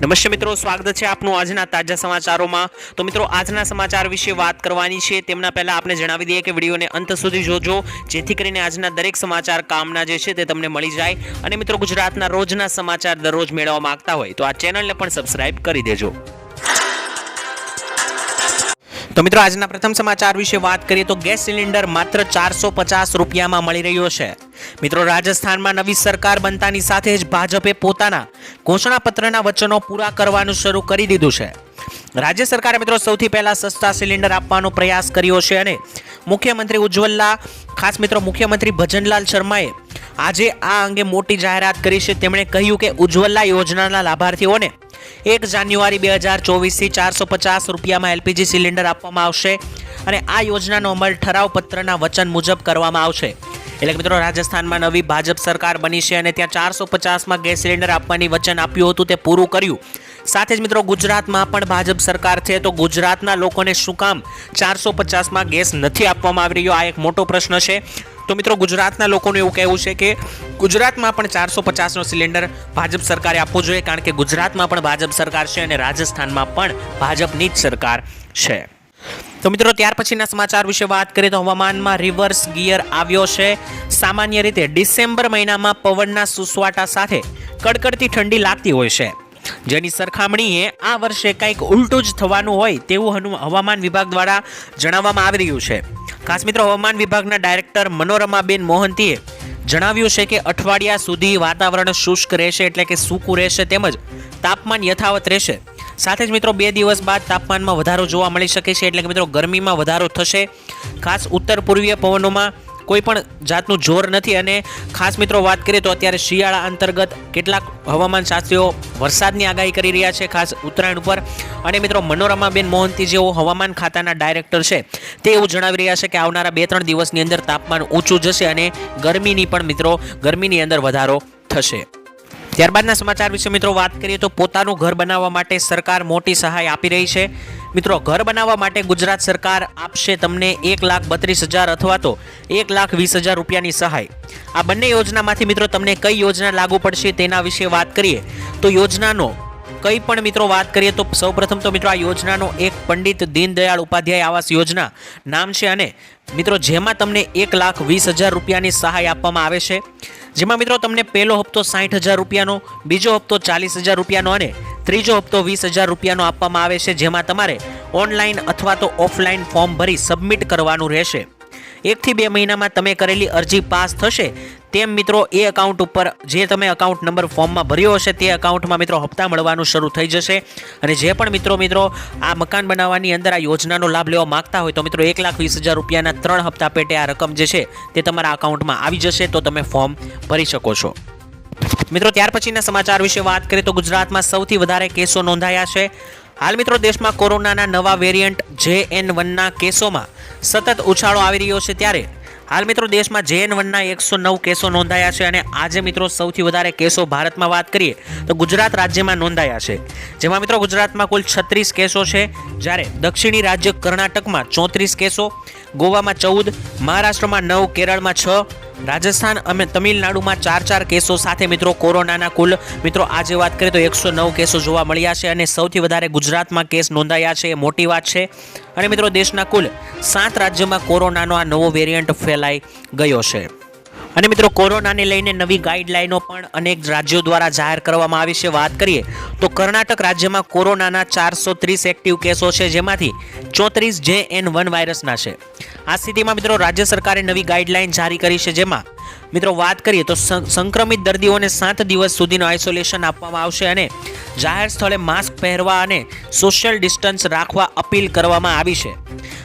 નમસ્તે મિત્રો, સ્વાગત છે આપનું આજના તાજા સમાચારોમાં. તો મિત્રો, આજના સમાચાર વિશે વાત કરવાની છે. તેમના પહેલા આપણે જણાવી દઈએ કે વિડીયોને અંત સુધી જોજો, જેથી કરીને આજના દરેક સમાચાર કામના જે છે તે તમને મળી જાય. અને મિત્રો, ગુજરાતના રોજના સમાચાર દરરોજ મેળવવા માંગતા હોય તો આ ચેનલને પણ સબસ્ક્રાઇબ કરી દેજો. તો મિત્રો, આજના પ્રથમ સમાચાર વિશે વાત કરીએ તો ગેસ સિલિન્ડર માત્ર ચારસો પચાસ રૂપિયામાં મળી રહ્યો છે. મિત્રો, રાજસ્થાનમાં નવી સરકાર બનતાની સાથે જ ભાજપે પોતાના ઘોષણાપત્રના વચનો પૂરા કરવાનું શરૂ કરી દીધું છે. રાજ્ય સરકારે મિત્રો સૌથી પહેલા સસ્તા સિલિન્ડર આપવાનો પ્રયાસ કર્યો છે અને મુખ્યમંત્રી ઉજ્જવલા, ખાસ મિત્રો મુખ્યમંત્રી ભજનલાલ શર્માએ આજે આ અંગે મોટી જાહેરાત કરી છે. તેમણે કહ્યું કે ઉજ્જવલા યોજનાના લાભાર્થીઓને એક જાન્યુઆરી બે હજાર ચોવીસથી ચારસો પચાસ રૂપિયામાં એલપીજી સિલિન્ડર આપવામાં આવશે. અને આ યોજનાનો અમલ ઠરાવ પત્રના વચન મુજબ કરવામાં આવશે. એટલે મિત્રો, રાજસ્થાનમાં નવી ભાજપ સરકાર બની છે અને ત્યાં ચારસો પચાસમાં ગેસ સિલિન્ડર આપવાની વચન આપ્યું હતું, તે પૂરું કર્યું. સાથે જ મિત્રો, ગુજરાતમાં પણ ભાજપ સરકાર છે, તો ગુજરાતના લોકોને શું કામ? ચારસો પચાસમાં ગેસ નથી આપવામાં આવી રહ્યો, આ એક મોટો પ્રશ્ન છે. તો મિત્રો, ગુજરાતના લોકોનું એવું કહેવું છે કે ગુજરાતમાં પણ ચારસો પચાસનો સિલિન્ડર ભાજપ સરકારે આપવો જોઈએ, કારણ કે ગુજરાતમાં પણ ભાજપ સરકાર છે અને રાજસ્થાનમાં પણ ભાજપની જ સરકાર છે. તો મિત્રો, ત્યાર પછીના સમાચાર વિશે વાત કરીએ તો હવામાનમાં રિવર્સ ગિયર આવ્યો છે. સામાન્ય રીતે ડિસેમ્બર મહિનામાં પવનના સુસવાટા સાથે કડકડતી ઠંડી લાગતી હોય છે. જેની સરખામણીએ આ વર્ષે કંઈક ઉલટું જ થવાનું હોય તેવું હવામાન વિભાગ દ્વારા જણાવવામાં આવી રહ્યું છે. ખાસ મિત્રો, હવામાન વિભાગના ડાયરેક્ટર મનોરમાબેન મોહંતીએ જણાવ્યું છે કે અઠવાડિયા સુધી વાતાવરણ શુષ્ક રહેશે એટલે કે સૂકું રહેશે તેમજ તાપમાન યથાવત રહેશે. સાથે જ મિત્રો બે દિવસ બાદ તાપમાનમાં વધારો જોવા મળી શકે છે એટલે કે મિત્રો ગરમીમાં વધારો થશે. ખાસ ઉત્તર પૂર્વીય પવનોમાં કોઈ પણ જાતનું જોર નથી અને ખાસ મિત્રો વાત કરીએ તો અત્યારે શિયાળા અંતર્ગત કેટલાક હવામાન શાસ્ત્રીઓ વરસાદની આગાહી કરી રહ્યા છે ખાસ ઉત્તરાયણ ઉપર. અને મિત્રો મનોરમાબેન મોહંતી જેઓ હવામાન ખાતાના ડાયરેક્ટર છે તે એવું જણાવી રહ્યા છે કે આવનારા બે ત્રણ દિવસની અંદર તાપમાન ઊંચું જશે અને ગરમીની પણ મિત્રો ગરમીની અંદર વધારો થશે. ત્યારબાદના સમાચાર વિશે મિત્રો વાત કરીએ તો પોતાનું ઘર બનાવવા માટે સરકાર મોટી સહાય આપી રહી છે. મિત્રો, ઘર બનાવવા માટે ગુજરાત સરકાર આપશે તમને એક લાખ બત્રીસ હજાર અથવા તો એક લાખ વીસ હજાર રૂપિયાની સહાય. આ બંને યોજનામાંથી મિત્રો તમને કઈ યોજના લાગુ પડશે તેના વિશે વાત કરીએ તો યોજનાનો કંઈ પણ મિત્રો વાત કરીએ તો સૌપ્રથમ તો મિત્રો આ યોજનાનો એક પંડિત દીનદયાળ ઉપાધ્યાય આવાસ યોજના નામ છે અને મિત્રો જેમાં તમને એક લાખ વીસ હજાર રૂપિયાની સહાય આપવામાં આવે છે. જેમાં મિત્રો તમને પહેલો હપ્તો સાઠ હજાર રૂપિયાનો, બીજો હપ્તો ચાલીસ હજાર રૂપિયાનો અને ત્રીજો હપ્તો વીસ હજાર રૂપિયાનો આપવામાં આવે છે, જેમાં તમારે ઓનલાઈન અથવા તો ઓફલાઈન ફોર્મ ભરી સબમિટ કરવાનું રહેશે. એકથી બે મહિનામાં તમે કરેલી અરજી પાસ થશે તેમ મિત્રો, એ અકાઉન્ટ ઉપર જે તમે અકાઉન્ટ નંબર ફોર્મમાં ભર્યો હશે, તે અકાઉન્ટમાં મિત્રો હપ્તા મળવાનું શરૂ થઈ જશે. અને જે પણ મિત્રો મિત્રો, આ મકાન બનાવવાની અંદર આ યોજનાનો લાભ લેવા માંગતા હોય, તો મિત્રો, એક લાખ વીસ હજાર રૂપિયાના ત્રણ હપ્તા પેટે આ રકમ જે છે, તે તમારા અકાઉન્ટમાં આવી જશે, તો તમે ફોર્મ ભરી શકો છો. મિત્રો, ત્યાર પછીના સમાચાર વિશે વાત કરીએ, તો ગુજરાતમાં સૌથી વધારે કેસો નોંધાયા છે. હાલ મિત્રો, દેશમાં કોરોનાના નવા વેરિયન્ટ જે એન વનના કેસોમાં સતત ઉછાળો આવી રહ્યો છે ત્યારે. હાલ મિત્રો દેશમાં જેએન વનના એકસો નવ કેસો નોંધાયા છે અને આજે મિત્રો સૌથી વધારે કેસો ભારતમાં વાત કરીએ તો ગુજરાત રાજ્યમાં નોંધાયા છે. જેમાં મિત્રો ગુજરાતમાં કુલ છત્રીસ કેસો છે. જ્યારે દક્ષિણી રાજ્ય કર્ણાટકમાં ચોત્રીસ કેસો, ગોવામાં ચૌદ, મહારાષ્ટ્રમાં નવ, કેરળમાં છ રાજસ્થાન અને તમિલનાડુમાં ચાર ચાર કેસો સાથે મિત્રો કોરોનાના કુલ. મિત્રો, આજે વાત કરીએ તો એકસો નવ કેસો જોવા મળ્યા છે અને સૌથી વધારે ગુજરાતમાં કેસ નોંધાયા છે, એ મોટી વાત છે. અને મિત્રો, દેશના કુલ સાત રાજ્યોમાં કોરોનાનો આ નવો વેરિયન્ટ ફેલાઈ ગયો છે. અને મિત્રો, કોરોનાને લઈને નવી ગાઈડલાઈનો પણ અનેક રાજ્યો દ્વારા જાહેર કરવામાં આવી છે. વાત કરીએ તો કર્ણાટક રાજ્યમાં કોરોનાના ચારસો ત્રીસ એક્ટિવ કેસો છે, જેમાંથી ચોત્રીસ જે એન વન વાયરસના છે. આ સ્થિતિમાં મિત્રો, રાજ્ય સરકારે નવી ગાઈડલાઈન જારી કરી છે, જેમાં મિત્રો, વાત કરીએ તો સંક્રમિત દર્દીઓને સાત દિવસ સુધીનું આઇસોલેશન આપવામાં આવશે અને જાહેર સ્થળે માસ્ક પહેરવા અને સોશિયલ ડિસ્ટન્સ રાખવા અપીલ કરવામાં આવી છે.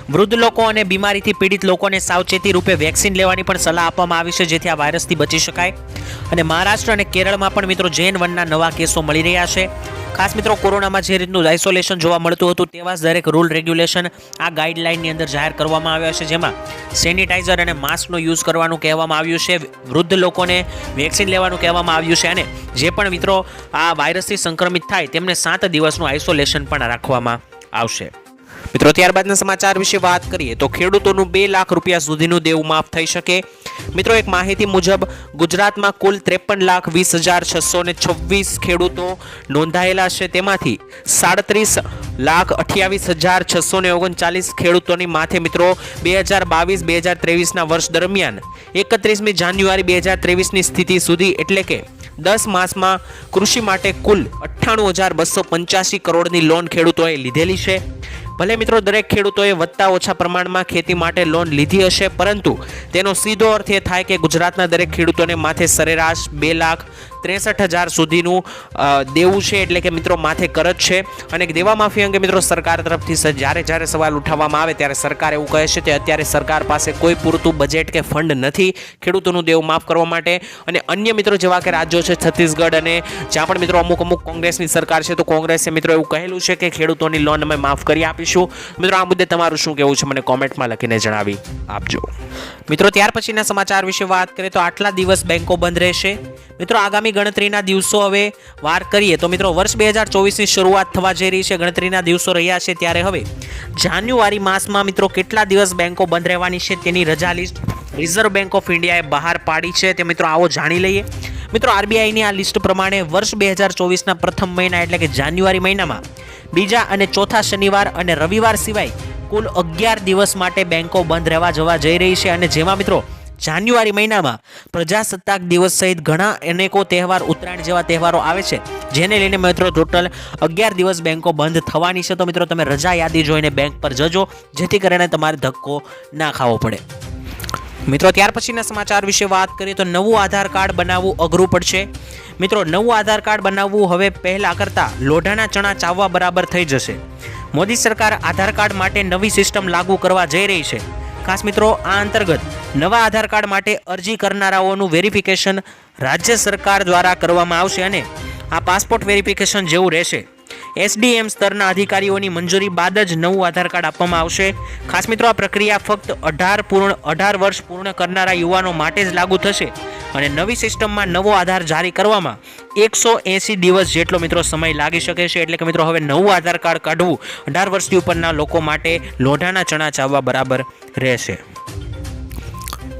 વૃદ્ધ લોકો અને બીમારીથી પીડિત લોકોને સાવચેતી રૂપે વેક્સિન લેવાની પણ સલાહ આપવામાં આવી છે, જેથી આ વાયરસથી બચી શકાય. અને મહારાષ્ટ્ર અને કેરળમાં પણ મિત્રો, જૈન વનના નવા કેસો મળી રહ્યા છે. ખાસ મિત્રો કોરોનામાં જે રીતનું આઇસોલેશન જોવા મળતું હતું તેવા જ દરેક રૂલ રેગ્યુલેશન આ ગાઈડલાઇનની અંદર જાહેર કરવામાં આવ્યા છે, જેમાં સેનિટાઈઝર અને માસ્કનો યુઝ કરવાનું કહેવામાં આવ્યું છે, વૃદ્ધ લોકોને વેક્સિન લેવાનું કહેવામાં આવ્યું છે, અને જે પણ મિત્રો આ વાયરસથી સંક્રમિત થાય, તેમને સાત દિવસનું આઇસોલેશન પણ રાખવામાં આવશે. મિત્રો, ત્યારબાદના સમાચાર વિશે વાત કરીએ તો ખેડૂતોનું બે લાખ રૂપિયા સુધીનું દેવું માફ થઈ શકે. મિત્રો, એક માહિતી મુજબ ગુજરાતમાં કુલ ત્રેપન લાખ વીસ હજાર છસો ને છવ્વીસ ખેડૂતો નોંધાયેલા છે. તેમાંથી સાડત્રીસ લાખ અઠ્યાવીસ હજાર છસો ને ઓગણચાલીસ ખેડૂતોની માથે મિત્રો, બે હજાર બાવીસ, બે હજાર ત્રેવીસના વર્ષ દરમિયાન એકત્રીસમી જાન્યુઆરી, બે હજાર ત્રેવીસની સ્થિતિ સુધી એટલે કે દસ માસમાં કૃષિ માટે કુલ અઠ્ઠાણું હજાર બસો પંચ્યાસી કરોડની લોન ખેડૂતોએ લીધેલી છે. ભલે મિત્રો, દરેક ખેડૂતોએ વધતા ઓછા પ્રમાણમાં ખેતી માટે લોન લીધી હશે, પરંતુ તેનો સીધો અર્થ એ થાય કે ગુજરાતના દરેક ખેડૂતોને માથે સરેરાશ બે લાખ ત્રેસઠ હજાર સુધીનું દેવું છે એટલે કે મિત્રો માથે કરજ છે. અને દેવા માફી અંગે મિત્રો સરકાર તરફથી જ્યારે જ્યારે સવાલ ઉઠાવવામાં આવે ત્યારે સરકાર એવું કહે છે કે અત્યારે સરકાર પાસે કોઈ પૂરતું બજેટ કે ફંડ નથી ખેડૂતોનું દેવું માફ કરવા માટે. અને અન્ય મિત્રો જેવા કે રાજ્યો છે છત્તીસગઢ અને જ્યાં પણ મિત્રો અમુક અમુક કોંગ્રેસની સરકાર છે, તો કોંગ્રેસે મિત્રો એવું કહેલું છે કે ખેડૂતોની લોન અમે માફ કરી આપીશું. મિત્રો આ મુદ્દે તમારું શું કહેવું છે? મને કોમેન્ટમાં લખીને જણાવી આપજો. મિત્રો ત્યાર પછીના સમાચાર વિશે વાત કરીએ તો આટલા દિવસ બેંકો બંધ રહેશે. મિત્રો, આગામી ગણતરીના દિવસો હવે વાત કરીએ તો મિત્રો, વર્ષ બે હજાર ચોવીસની શરૂઆત થવા જઈ રહી છે, ગણતરીના દિવસો રહ્યા છે ત્યારે હવે જાન્યુઆરી માસમાં મિત્રો, કેટલા દિવસ બેંકો બંધ રહેવાની છે તેની રજા લિસ્ટ રિઝર્વ બેંક ઓફ ઇન્ડિયાએ બહાર પાડી છે તે મિત્રો આવો જાણી લઈએ. મિત્રો, આરબીઆઈની આ લિસ્ટ પ્રમાણે વર્ષ બે હજાર ચોવીસના પ્રથમ મહિના એટલે કે જાન્યુઆરી મહિનામાં બીજા અને ચોથા શનિવાર અને રવિવાર સિવાય કુલ અગિયાર દિવસ માટે બેંકો બંધ રહેવા જવા જઈ રહી છે અને જેમાં મિત્રો જાન્યુઆરી મહિનામાં પ્રજાસત્તાક દિવસ સહિત ઘણા અનેકો તહેવાર ઉત્તરાયણ જેવા તહેવારો આવે છે, જેને લઈને મિત્રો ટોટલ અગિયાર દિવસ બેંકો બંધ થવાની છે. તો મિત્રો તમે રજા યાદી જોઈને બેંક પર જજો, જેથી કરીને તમારે ધક્કો ના ખાવો પડે. મિત્રો ત્યાર પછીના સમાચાર વિશે વાત કરીએ તો નવું આધાર કાર્ડ બનાવવું અઘરું પડશે. મિત્રો નવું આધાર કાર્ડ બનાવવું હવે પહેલાં કરતાં લોઢાના ચણા ચાવવા બરાબર થઈ જશે. મોદી સરકાર આધાર કાર્ડ માટે નવી સિસ્ટમ લાગુ કરવા જઈ રહી છે. ખાસ મિત્રો, આ અંતર્ગત નવા આધાર કાર્ડ માટે અરજી કરનારાઓનું વેરિફિકેશન રાજ્ય સરકાર દ્વારા કરવામાં આવશે અને આ પાસપોર્ટ વેરિફિકેશન જેવું રહેશે. એસડીએમ સ્તરના અધિકારીઓની મંજૂરી બાદ જ નવું આધાર કાર્ડ આપવામાં આવશે. ખાસ મિત્રો, આ પ્રક્રિયા ફક્ત અઢાર પૂર્ણ, અઢાર વર્ષ પૂર્ણ કરનારા યુવાનો માટે જ લાગુ થશે અને નવી સિસ્ટમમાં નવો આધાર જારી કરવામાં એકસો એંસી દિવસ જેટલો મિત્રો સમય લાગી શકે છે. એટલે કે મિત્રો, હવે નવું આધાર કાર્ડ કાઢવું અઢાર વર્ષથી ઉપરના લોકો માટે લોઢાના ચણા ચાવવા બરાબર રહેશે.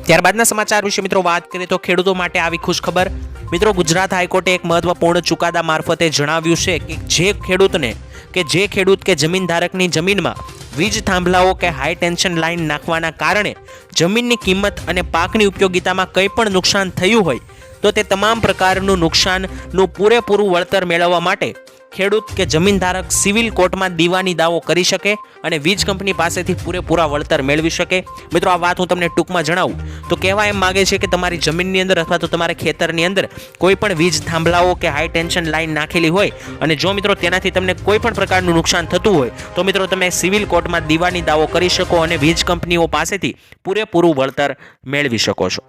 ત્યારબાદના સમાચાર વિશે મિત્રો વાત કરીએ તો ખેડૂતો માટે આવી ખુશખબર મિત્રો, ગુજરાત હાઈકોર્ટે એક મહત્વપૂર્ણ ચુકાદા મારફતે જણાવ્યું છે કે જે ખેડૂતને, કે જે ખેડૂત કે જમીન ધારકની જમીનમાં વીજ થાંભલાઓ કે હાઈ ટેન્શન લાઇન નાખવાના કારણે જમીનની કિંમત અને પાકની ઉપયોગિતામાં કંઈ પણ નુકસાન થયું હોય, તો તે તમામ પ્રકારનું નુકસાનનું પૂરેપૂરું વળતર મેળવવા માટે ખેડૂત કે જમીન ધારક સિવિલ કોર્ટમાં દીવાની દાવો કરી શકે અને વીજ કંપની પાસેથી પૂરેપૂરા વળતર મેળવી શકે? મિત્રો, આ વાત હું તમને ટૂંકમાં જણાવું. તો કહેવા એમ માગે છે કે તમારી જમીનની અંદર અથવા તો તમારા ખેતરની અંદર કોઈ પણ વીજ થાંભલાઓ કે હાઈ ટેન્શન લાઇન નાખેલી હોય અને જો મિત્રો તેનાથી તમને કોઈ પણ પ્રકારનું નુકસાન થતું હોય, તો મિત્રો તમે સિવિલ કોર્ટમાં દીવાની દાવો કરી શકો અને વીજ કંપનીઓ પાસેથી પૂરેપૂરું વળતર મેળવી શકો છો.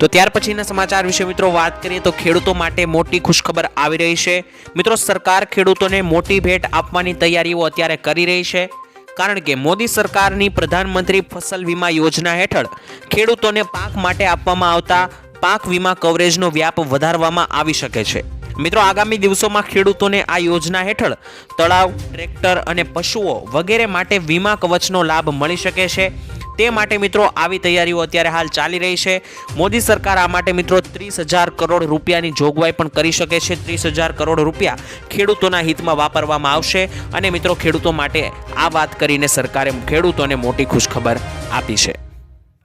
તો ત્યાર પછીના સમાચાર વિશે મિત્રો વાત કરીએ તો ખેડૂતો માટે મોટી ખુશખબર આવી રહી છે. મિત્રો, સરકાર ખેડૂતોને મોટી ભેટ આપવાની તૈયારીઓ અત્યારે કરી રહી છે. કારણ કે મોદી સરકારની પ્રધાનમંત્રી ફસલ વીમા યોજના હેઠળ ખેડૂતોને પાક માટે આપવામાં આવતા પાક વીમા કવરેજનો વ્યાપ વધારવામાં આવી શકે છે. મિત્રો, આગામી દિવસોમાં ખેડૂતોને આ યોજના હેઠળ તળાવ, ટ્રેક્ટર અને પશુઓ વગેરે માટે વીમા કવચનો લાભ મળી શકે છે. તે માટે મિત્રો આવી તૈયારીઓ અત્યારે હાલ ચાલી રહી છે. મોદી સરકાર આ માટે મિત્રો ત્રીસ હજાર કરોડ રૂપિયાની જોગવાઈ પણ કરી શકે છે. ત્રીસ હજાર કરોડ રૂપિયા ખેડૂતોના હિતમાં વાપરવામાં આવશે અને મિત્રો ખેડૂતો માટે આ વાત કરીને સરકારે ખેડૂતોને મોટી ખુશખબર આપી છે.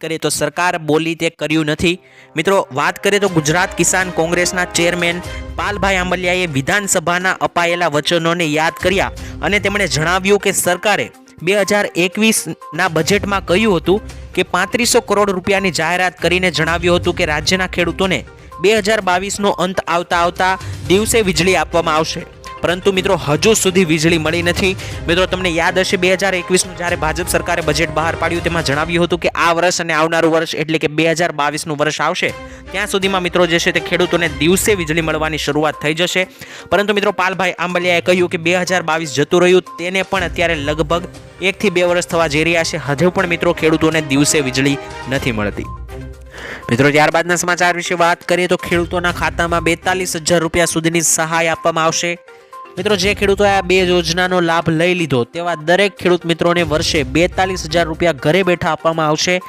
કરીએ તો સરકાર બોલી તે કર્યું નથી. મિત્રો વાત કરીએ તો ગુજરાત કિસાન કોંગ્રેસના ચેરમેન પાલભાઈ આંબલિયાએ વિધાનસભાના અપાયેલા વચનોને યાદ કર્યા અને તેમણે જણાવ્યું કે સરકારે બે હજાર એકવીસના બજેટમાં કહ્યું હતું કે પાંત્રીસો કરોડ રૂપિયાની જાહેરાત કરીને જણાવ્યું હતું કે રાજ્યના ખેડૂતોને બે હજાર બાવીસનો અંત આવતા આવતા દિવસે વીજળી આપવામાં આવશે. પરંતુ મિત્રો, હજુ સુધી વીજળી મળી નથી. મિત્રો, તમને યાદ હશે, બે હજાર એકવીસનું જ્યારે ભાજપ સરકારે બજેટ બહાર પાડ્યું, તેમાં જણાવ્યું હતું કે આ વર્ષ અને આવનારું વર્ષ એટલે કે બે હજાર બાવીસનું વર્ષ આવશે. ત્યાં સુધીમાં મિત્રો, જે છે તે ખેડૂતોને દિવસે વીજળી મળવાની શરૂઆત થઈ જશે. પરંતુ મિત્રો, પાલભાઈ આંબલિયાએ કહ્યું કે બે હજાર બાવીસ જતું રહ્યું, તેને પણ અત્યારે લગભગ એકથી બે વર્ષ થવા જઈ રહ્યા છે. હજુ પણ મિત્રો, ખેડૂતોને દિવસે વીજળી નથી મળતી. મિત્રો, ત્યારબાદના સમાચાર વિશે વાત કરીએ તો ખેડૂતોના ખાતામાં બેતાલીસ હજાર રૂપિયા સુધીની સહાય આપવામાં આવશે. મિત્રો, જે ખેડૂતોએ આ બે યોજનાનો લાભ લઈ લીધો, તેવા દરેક ખેડૂત મિત્રોને વર્ષે બેતાલીસ હજાર રૂપિયા ઘરે બેઠા આપવામાં આવશે.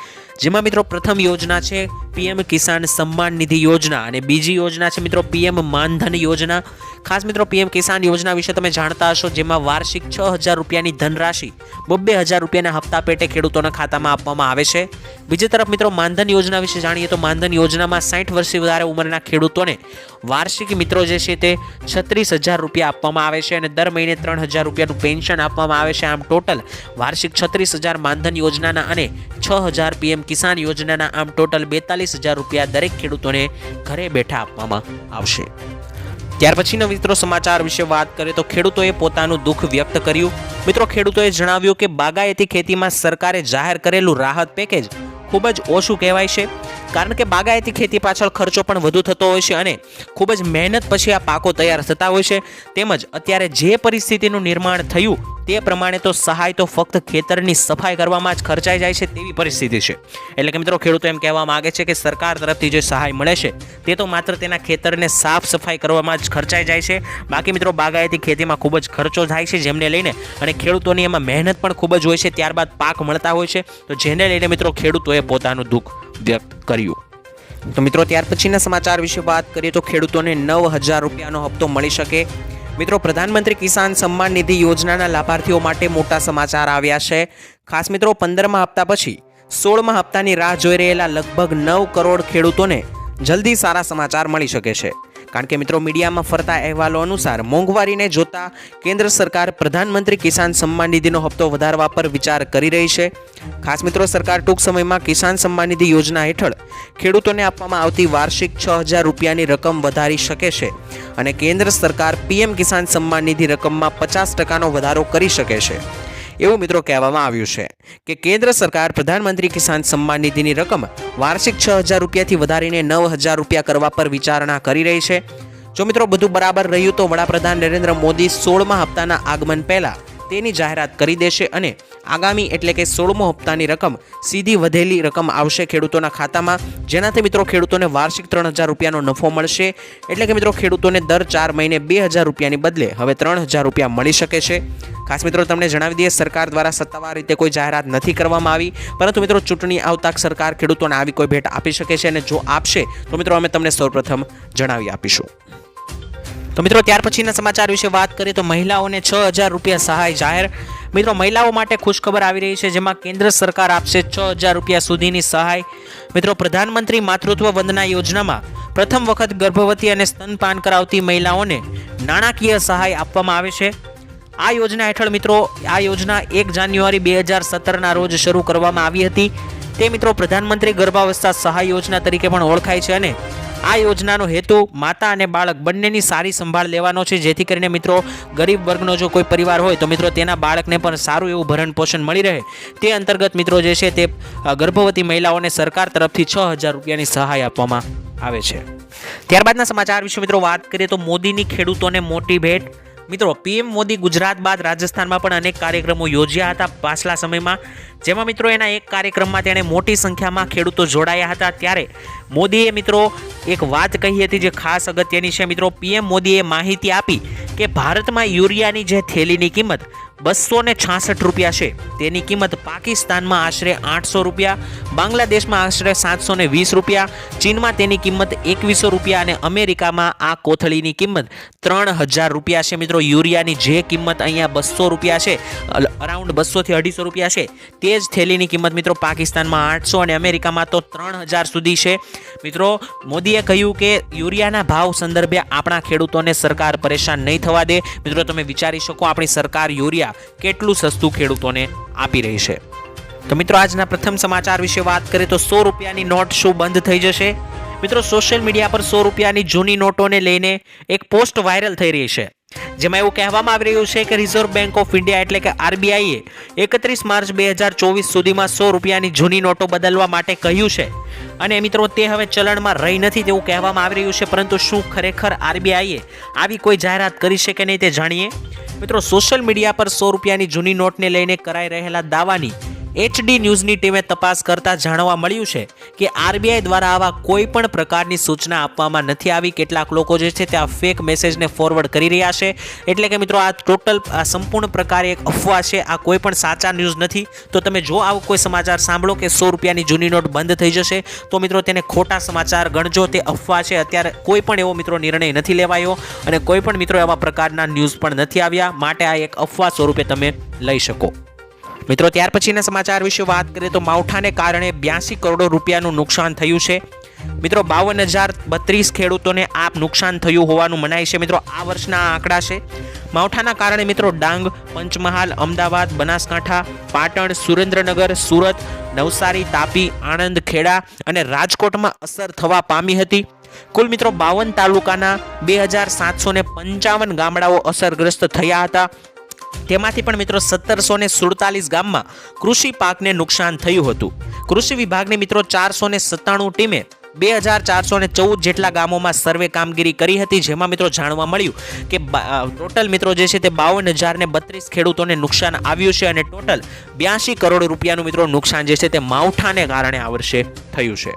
જેમાં મિત્રો, પ્રથમ યોજના છે, પીએમ કિસાન સન્માન નિધિ યોજના અને બીજી યોજના છે, મિત્રો, પીએમ માનધન યોજના. ખાસ મિત્રો પીએમ કિસાન યોજના વિશે તમે જાણતા હશો, જેમાં વાર્ષિક છ હજાર રૂપિયાની ધનરાશિ બબ્બે હજાર રૂપિયાના હપ્તા પેટે ખેડૂતોના ખાતામાં આપવામાં આવે છે. બીજી તરફ મિત્રો માનધન યોજના વિશે જાણીએ તો માનધન યોજનામાં સાઠ વર્ષથી વધારે ઉંમરના ખેડૂતોને વાર્ષિક મિત્રો જે છે તે છત્રીસ હજાર રૂપિયા આપવામાં આવે છે અને દર મહિને ત્રણ હજાર રૂપિયાનું પેન્શન આપવામાં આવે છે. આમ ટોટલ વાર્ષિક છત્રીસ હજાર માનધન યોજનાના અને છ હજાર પીએમ કિસાન યોજનાના આમ ટોટલ બેતાલીસ હજાર રૂપિયા દરેક ખેડૂતોને ઘરે બેઠા આપવામાં આવશે. ત્યાર પછીના મિત્રો સમાચાર વિશે વાત કરીએ તો ખેડૂતોએ પોતાનું દુઃખ વ્યક્ત કર્યું. મિત્રો, ખેડૂતોએ જણાવ્યું કે બાગાયતી ખેતીમાં સરકારે જાહેર કરેલું રાહત પેકેજ ખૂબ જ ઓછું કહેવાય છે. કારણ કે બાગાયતી ખેતી પાછળ ખર્ચો પણ વધુ થતો હોય છે અને ખૂબ જ મહેનત પછી આ પાકો તૈયાર થતા હોય છે. તેમજ અત્યારે જે પરિસ્થિતિનું નિર્માણ થયું તે પ્રમાણે તો સહાય તો ફક્ત ખેતરની સફાઈ કરવામાં જ ખર્ચાઈ જાય છે તેવી પરિસ્થિતિ છે. એટલે કે મિત્રો ખેડૂતો એમ કહેવા માગે છે કે સરકાર તરફથી જે સહાય મળે છે તે તો માત્ર તેના ખેતરને સાફ સફાઈ કરવામાં જ ખર્ચાઈ જાય છે. બાકી મિત્રો બાગાયતી ખેતીમાં ખૂબ જ ખર્ચો થાય છે જેમને લઈને અને ખેડૂતોની એમાં મહેનત પણ ખૂબ જ હોય છે. ત્યારબાદ પાક મળતા હોય છે. તો જેને લઈને મિત્રો ખેડૂતોએ પોતાનું દુઃખ વ્યક્ત કર્યું. તો મિત્રો, ત્યાર પછીના સમાચાર વિશે વાત કરીએ તો ખેડૂતોને નવ હજાર રૂપિયાનો હપ્તો મળી શકે. મિત્રો, પ્રધાનમંત્રી કિસાન સન્માન નિધિ યોજનાના લાભાર્થીઓ માટે મોટા સમાચાર આવ્યા છે. ખાસ મિત્રો, પંદરમા હપ્તા પછી સોળમા હપ્તાની રાહ જોઈ રહેલા લગભગ નવ કરોડ ખેડૂતોને જલ્દી સારા સમાચાર મળી શકે છે. કારણ કે મિત્રો, મીડિયામાં ફરતા અહેવાલો અનુસાર મોંઘવારીને જોતા કેન્દ્ર સરકાર પ્રધાનમંત્રી કિસાન સન્માન નિધિનો હપ્તો વધારવા પર વિચાર કરી રહી છે. ખાસ મિત્રો, સરકાર ટૂંક સમયમાં કિસાન સન્માન નિધિ યોજના હેઠળ ખેડૂતોને આપવામાં આવતી વાર્ષિક છ હજાર રૂપિયાની રકમ વધારી શકે છે અને કેન્દ્ર સરકાર પીએમ કિસાન સન્માન નિધિ રકમમાં પચાસ ટકાનો વધારો કરી શકે છે. એવું મિત્રો કહેવામાં આવ્યું છે કે કેન્દ્ર સરકાર પ્રધાનમંત્રી કિસાન સન્માન નિધિની રકમ વાર્ષિક છ હજાર રૂપિયાથી વધારીને નવ હજાર રૂપિયા કરવા પર વિચારણા કરી રહી છે. જો મિત્રો બધું બરાબર રહ્યું તો વડાપ્રધાન નરેન્દ્ર મોદી સોળમા હપ્તાના આગમન પહેલા તેની જાહેરાત કરી દેશે અને આગામી એટલે કે સોળમો હપ્તાની રકમ સીધી વધેલી રકમ આવશે ખેડૂતોના ખાતામાં. જેનાથી મિત્રો ખેડૂતોને વાર્ષિક ત્રણ હજાર રૂપિયાનો નફો મળશે. એટલે કે મિત્રો ખેડૂતોને દર ચાર મહિને બે હજાર રૂપિયાની બદલે હવે ત્રણ હજાર રૂપિયા મળી શકે છે. ખાસ મિત્રો તમને જણાવી દઈએ, સરકાર દ્વારા સત્તાવાર રીતે કોઈ જાહેરાત નથી કરવામાં આવી. પરંતુ મિત્રો ચૂંટણી આવતા સરકાર ખેડૂતોને આવી કોઈ ભેટ આપી શકે છે અને જો આપશે, તો મિત્રો અમે તમને સૌપ્રથમ જણાવી આપીશું. તો મિત્રો, ત્યાર પછીના સમાચાર વિશે વાત કરીએ તો મહિલાઓને છ હજાર રૂપિયા સહાય જાહેર. મિત્રો, મહિલાઓ માટે ખુશખબર આવી રહી છે, જેમાં કેન્દ્ર સરકાર આપશે છ હજાર રૂપિયા સુધીની સહાય. મિત્રો, પ્રધાનમંત્રી માતૃત્વ વંદના યોજનામાં પ્રથમ વખત ગર્ભવતી અને સ્તનપાન કરાવતી મહિલાઓને નાણાકીય સહાય આપવામાં આવે છે. આ યોજના હેઠળ, મિત્રો, આ યોજના એક જાન્યુઆરી બે હજાર સત્તરના રોજ શરૂ કરવામાં આવી હતી. તે, મિત્રો, પ્રધાનમંત્રી ગર્ભાવસ્થા સહાય યોજના તરીકે પણ ઓળખાય છે અને આ યોજનાનો હેતુ માતા અને બાળક બંનેની સારી સંભાળ લેવાનો છે. જેથી કરીને મિત્રો, ગરીબ વર્ગનો જો કોઈ પરિવાર હોય, તો મિત્રો તેના બાળકને પણ સારું એવું ભરણ પોષણ મળી રહે. તે અંતર્ગત મિત્રો જે છે તે ગર્ભવતી મહિલાઓને સરકાર તરફથી છ હજાર રૂપિયાની સહાય આપવામાં આવે છે. ત્યારબાદના સમાચાર વિશે મિત્રો વાત કરીએ તો મોદીની ખેડૂતોને મોટી ભેટ. મિત્રો, પીએમ મોદી ગુજરાત બાદ રાજસ્થાનમાં પણ અનેક કાર્યક્રમો યોજ્યા હતા પાછલા સમયમાં. જેમાં મિત્રો એના એક કાર્યક્રમમાં તેણે મોટી સંખ્યામાં ખેડૂતો જોડાયા હતા. ત્યારે મોદીએ મિત્રો એક વાત કહી હતી જે ખાસ અગત્યની છે મિત્રો. પીએમ મોદીએ માહિતી આપી કે ભારતમાં યુરિયાની જે થેલીની કિંમત બસો ને છાસઠ રૂપિયા છે. તેની કિંમત પાકિસ્તાનમાં આશરે આઠસો રૂપિયા, બાંગ્લાદેશમાં આશરે સાતસો ને વીસ રૂપિયા, ચીનમાં તેની કિંમત એકવીસો રૂપિયા અને અમેરિકામાં આ કોથળીની કિંમત ત્રણ હજાર રૂપિયા છે. મિત્રો, યુરિયાની જે કિંમત અહીંયા બસો રૂપિયા છે અરાઉન્ડ બસોથી અઢીસો રૂપિયા છે. તે જ થેલીની કિંમત મિત્રો પાકિસ્તાનમાં આઠસો અને અમેરિકામાં તો ત્રણ હજાર સુધી છે. મિત્રો, મોદીએ કહ્યું કે યુરિયાના ભાવ સંદર્ભે આપણા ખેડૂતોને સરકાર પરેશાન નહીં થવા દે. મિત્રો, તમે વિચારી શકો, આપણી સરકાર યુરિયા કેટલું સસ્તું ખેડૂતોને આપી રહી છે. તો મિત્રો, આજના પ્રથમ સમાચાર વિશે વાત કરીએ તો સો રૂપિયાની નોટ શું બંધ થઈ જશે? મિત્રો, સોશિયલ મીડિયા પર સો રૂપિયાની જૂની નોટોને લઈને એક પોસ્ટ વાયરલ થઈ રહી છે. જેમાં એવું કહેવામાં આવી રહ્યું છે કે રિઝર્વ બેંક ઓફ ઇન્ડિયા એટલે કે આરબીઆઈએ એકત્રીસ માર્ચ બે હજાર ચોવીસ સુધીમાં સો રૂપિયાની જૂની નોટો બદલવા માટે કહ્યું છે. અને મિત્રો, તે હવે ચલણમાં રહી નથી તેવું કહેવામાં આવી રહ્યું છે, પરંતુ શું ખરેખર આરબીઆઈએ આવી કોઈ જાહેરાત કરી છે કે નહીં તે જાણીએ? મિત્રો સોશિયલ મીડિયા પર સો રૂપિયાની જૂની નોટને લઈને કરાઈ રહેલા દાવાની એચડી ન્યૂઝની ટીમે તપાસ કરતા જાણવા મળ્યું છે કે આરબીઆઈ દ્વારા આવા કોઈ પણ પ્રકારની સૂચના આપવામાં નથી આવી. કેટલાક લોકો જે છે તે આ ફેક મેસેજને ફોરવર્ડ કરી રહ્યા છે. એટલે કે મિત્રો આ ટોટલ આ સંપૂર્ણ પ્રકારે એક અફવા છે. આ કોઈ પણ સાચા ન્યૂઝ નથી. તો તમે જો આવો કોઈ સમાચાર સાંભળો કે સો રૂપિયાની જૂની નોટ બંધ થઈ જશે, તો મિત્રો તેને ખોટા સમાચાર ગણજો. તે અફવા છે. અત્યારે કોઈ પણ એવો મિત્રો નિર્ણય નથી લેવાયો અને કોઈ પણ મિત્રો એવા પ્રકારના ન્યૂઝ પણ નથી આવ્યા. માટે આ એક અફવા સ્વરૂપે તમે લઈ શકો. મિત્રો, ત્યાર પછીના સમાચાર વિશે વાત કરીએ તો માવઠાને કારણે બ્યાસી કરોડ રૂપિયાનું નુકસાન થયું છે. મિત્રો, બાવન હજાર બત્રીસ ખેડૂતોને આ નુકસાન થયું હોવાનું મનાય છે. મિત્રો, આ વર્ષના આંકડા છે. માવઠાના કારણે મિત્રો, ડાંગ, પંચમહાલ, અમદાવાદ, બનાસકાંઠા, પાટણ, સુરેન્દ્રનગર, સુરત, નવસારી, તાપી, આણંદ, ખેડા અને રાજકોટમાં અસર થવા પામી હતી. કુલ મિત્રો, બાવન તાલુકાના બે હજાર સાતસો પંચાવન ગામડાઓ અસરગ્રસ્ત થયા હતા. તેમાંથી પણ મિત્રો સત્તરસો ને સુડતાલીસ ગામમાં કૃષિ પાકને નુકસાન થયું હતું. કૃષિ વિભાગની મિત્રો ચારસો ને સત્તાણું ટીમે બે હજાર ચારસો ને ચૌદ જેટલા ગામોમાં સર્વે કામગીરી કરી હતી, જેમાં મિત્રો જાણવા મળ્યું કે ટોટલ મિત્રો જે છે તે બાવન હજાર ને બત્રીસ ખેડૂતોને નુકસાન આવ્યું છે અને ટોટલ બ્યાસી કરોડ રૂપિયાનું મિત્રો નુકસાન જે છે તે માવઠાને કારણે આ થયું છે.